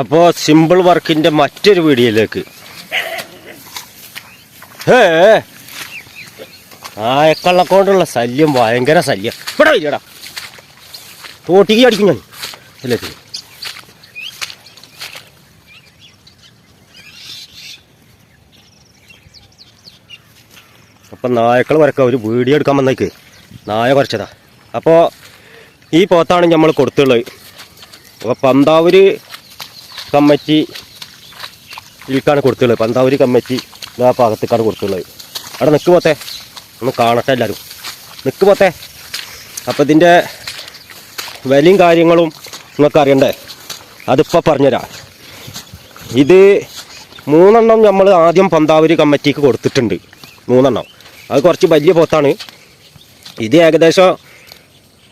അപ്പോൾ സിമ്പിൾ വർക്കിന്റെ മറ്റൊരു വീഡിയോയിലേക്ക്. ഏ ആയക്കള്ള കൊണ്ടുള്ള ശല്യം ഭയങ്കര ശല്യം. ഇവിടെ ഇല്ലടാ. തോട്ടിക്ക് അടിക്കും ഞാൻ. അല്ലേ അപ്പം നായക്കൾ വരക്ക ഒരു വീഡിയോ എടുക്കാൻ വന്നേക്ക്. നായ കുറച്ചതാ. അപ്പോൾ ഈ പോത്താണ് നമ്മൾ കൊടുത്തുള്ളത്. അപ്പോൾ പന്താവൂര് കമ്മിറ്റി ഇൽക്കാണ് കൊടുത്തുള്ളത്. പന്താവൂരി കമ്മറ്റി ആ ഭാഗത്തേക്കാണ് കൊടുത്തുള്ളത്. അവിടെ നിൽക്ക് പോത്തെ. ഒന്ന് കാണട്ടെ എല്ലാവരും നിൽക്ക് പോത്തെ. അപ്പോൾ ഇതിന്റെ വിലയും കാര്യങ്ങളും നിങ്ങൾക്ക് അറിയണ്ടേ? അതിപ്പോൾ പറഞ്ഞുതരാം. ഇത് മൂന്നെണ്ണം നമ്മൾ ആദ്യം പന്താവൂരി കമ്മറ്റിക്ക് കൊടുത്തിട്ടുണ്ട്. മൂന്നെണ്ണം. അത് കുറച്ച് വലിയ പോത്താണ്. ഇത് ഏകദേശം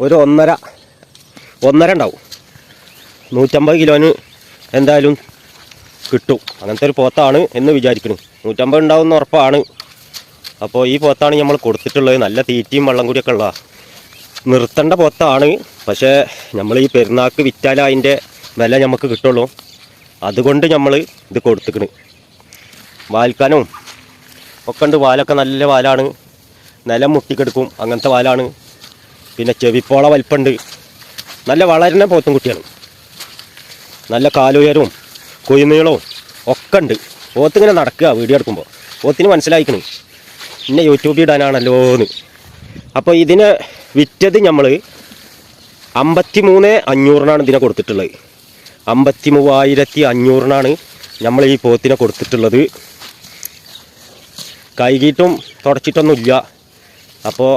ഒരു ഒന്നര ഒന്നര ഉണ്ടാവും. നൂറ്റമ്പത് കിലോന് എന്തായാലും കിട്ടും. അങ്ങനത്തെ ഒരു പോത്താണ് എന്ന് വിചാരിക്കുന്നു. നൂറ്റമ്പത് ഉണ്ടാവുന്ന ഉറപ്പാണ്. അപ്പോൾ ഈ പോത്താണ് നമ്മൾ കൊടുത്തിട്ടുള്ളത്. നല്ല തീറ്റയും വെള്ളം കൂടിയൊക്കെ ഉള്ള നിർത്തേണ്ട പോത്താണ്. പക്ഷേ നമ്മൾ ഈ പെരുന്നാക്ക് വിറ്റാൽ അതിന്റെ വില നമുക്ക് കിട്ടുള്ളൂ. അതുകൊണ്ട് നമ്മൾ ഇത് കൊടുത്തിക്കണ്. വാൽക്കാനും ഒക്കെ ഉണ്ട്. വാലൊക്കെ നല്ല വാലാണ്. നിലം മുട്ടിക്കെടുക്കും. അങ്ങനത്തെ വാലാണ്. പിന്നെ ചെവിപ്പോള വലിപ്പുണ്ട് നല്ല വളരുന്ന പോത്തും കുട്ടിയാണ്. നല്ല കാലുയരവും കൊയ്മീളവും ഒക്കെ ഉണ്ട്. ഓത്തിങ്ങനെ നടക്കുക വീഡിയോ എടുക്കുമ്പോൾ ഓത്തിന് മനസ്സിലായിക്കണ്. പിന്നെ യൂട്യൂബിൽ ഇടാനാണല്ലോ എന്ന്. അപ്പോൾ ഇതിനെ വിറ്റത് നമ്മൾ അമ്പത്തി മൂന്ന് അഞ്ഞൂറിനാണ് ഇതിനെ കൊടുത്തിട്ടുള്ളത്. അമ്പത്തി മൂവായിരത്തി അഞ്ഞൂറിനാണ് നമ്മൾ ഈ പോത്തിനെ കൊടുത്തിട്ടുള്ളത്. കൈകീട്ടും തുടച്ചിട്ടൊന്നുമില്ല. അപ്പോൾ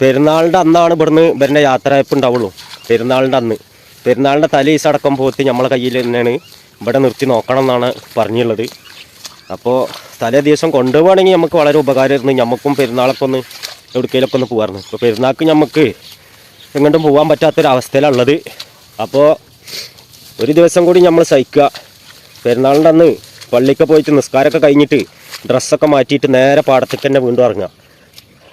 പെരുന്നാളിന്റെ അന്നാണ് ഇവിടുന്ന് ഇവരുടെ യാത്രയപ്പ് ഉണ്ടാവുള്ളൂ. പെരുന്നാളിന്റെ അന്ന്. പെരുന്നാളിന്റെ തലേസ് അടക്കം പോത്തി നമ്മളെ കയ്യിൽ തന്നെയാണ്. ഇവിടെ നിർത്തി നോക്കണം എന്നാണ് പറഞ്ഞുള്ളത്. അപ്പോൾ തലേ ദിവസം കൊണ്ടുപോകണമെങ്കിൽ നമുക്ക് വളരെ ഉപകാരമായിരുന്നു. നമുക്കും പെരുന്നാളൊക്കെ ഒന്ന് എവിടേക്കെങ്കിലൊക്കെ ഒന്ന് പോകാമായിരുന്നു ഇപ്പോൾ പെരുന്നാൾക്ക് നമുക്ക് എങ്ങോട്ടും പോകാൻ പറ്റാത്തൊരവസ്ഥയിലുള്ളത്. അപ്പോൾ ഒരു ദിവസം കൂടി നമ്മൾ സഹിക്കുക. പെരുന്നാളിന്റെ അന്ന് പള്ളിക്ക് പോയിട്ട് നിസ്കാരമൊക്കെ കഴിഞ്ഞിട്ട് ഡ്രസ്സൊക്കെ മാറ്റിയിട്ട് നേരെ പാടത്തേക്ക് തന്നെ വീണ്ടും ഇറങ്ങുക.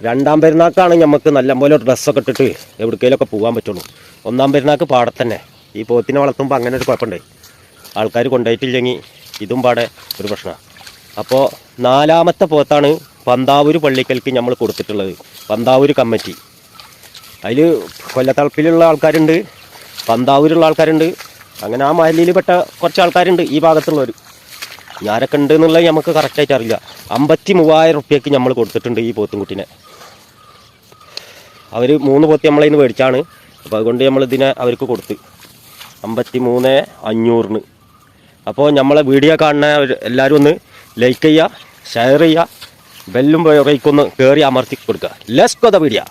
രണ്ടാം പെരുന്നാക്കാണ് നമുക്ക് നല്ലപോലെ ഡ്രസ്സൊക്കെ ഇട്ടിട്ട് എവിടേക്കെങ്കിലൊക്കെ പോകാൻ പറ്റുള്ളൂ. ഒന്നാം പെരുന്നാക്ക് പാടത്തന്നെ ഈ പോത്തിനെ വളർത്തുമ്പോൾ അങ്ങനെ ഒരു കുഴപ്പമുണ്ട് ആൾക്കാർ കൊണ്ടുപോയിട്ടില്ലെങ്കിൽ ഇതും പാടെ ഒരു പ്രശ്നമാണ് അപ്പോൾ നാലാമത്തെ പോത്താണ് പന്താവൂർ പള്ളിക്കൽക്ക് നമ്മൾ കൊടുത്തിട്ടുള്ളത്. പന്താവൂർ കമ്മിറ്റി. അതിൽ കൊല്ലത്തളപ്പിലുള്ള ആൾക്കാരുണ്ട്. പന്താവൂരുള്ള ആൾക്കാരുണ്ട്. അങ്ങനെ ആ മഹലിയിൽ പെട്ട കുറച്ച് ആൾക്കാരുണ്ട് ഈ ഭാഗത്തുള്ളവർ ഞാനൊക്കെ ഉണ്ട് എന്നുള്ളത് നമുക്ക് കറക്റ്റായിട്ട് അറിയില്ല. അമ്പത്തി മൂവായിരം റുപ്യക്ക് നമ്മൾ കൊടുത്തിട്ടുണ്ട് ഈ പോത്തുംകുട്ടിനെ. അവർ മൂന്ന് പോത്തി നമ്മളതിൽ നിന്ന് മേടിച്ചാണ്. അപ്പോൾ അതുകൊണ്ട് നമ്മൾ ഇതിനെ അവർക്ക് കൊടുത്ത്. അമ്പത്തി മൂന്ന് അഞ്ഞൂറിന്. അപ്പോൾ നമ്മളെ വീഡിയോ കാണുന്ന എല്ലാവരും ഒന്ന് ലൈക്ക് ചെയ്യുക ഷെയർ ചെയ്യുക ബെല്ലും ബൈക്കൊന്ന് കയറി അമർത്തി കൊടുക്കുക. Let's go the video